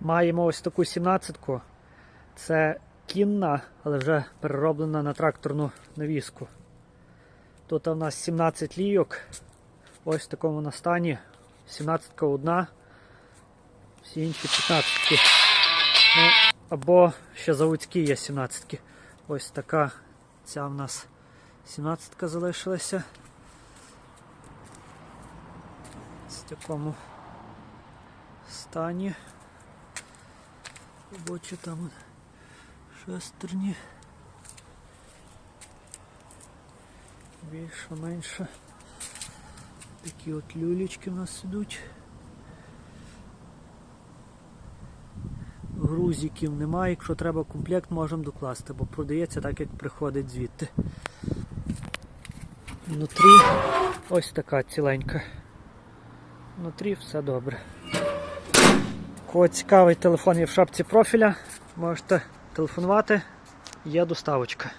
Маємо ось таку 17-ку. Це кінна, але вже перероблена на тракторну навіску. Тут у нас 17 лійок. Ось в такому на стані. 17-ка одна, всі інші 15-ки. Ну, або ще заводські є 17-ки. Ось така ця в нас 17-ка залишилася. В такому стані. Робочі там шестерні. Більше, менше. Такі от люлечки в нас ідуть. Грузиків немає, якщо треба комплект, можемо докласти, бо продається так, як приходить звідти. Внутрі ось така ціленька. Внутрі все добре. Кого цікавий телефон є в шапці профіля, можете телефонувати, є доставочка.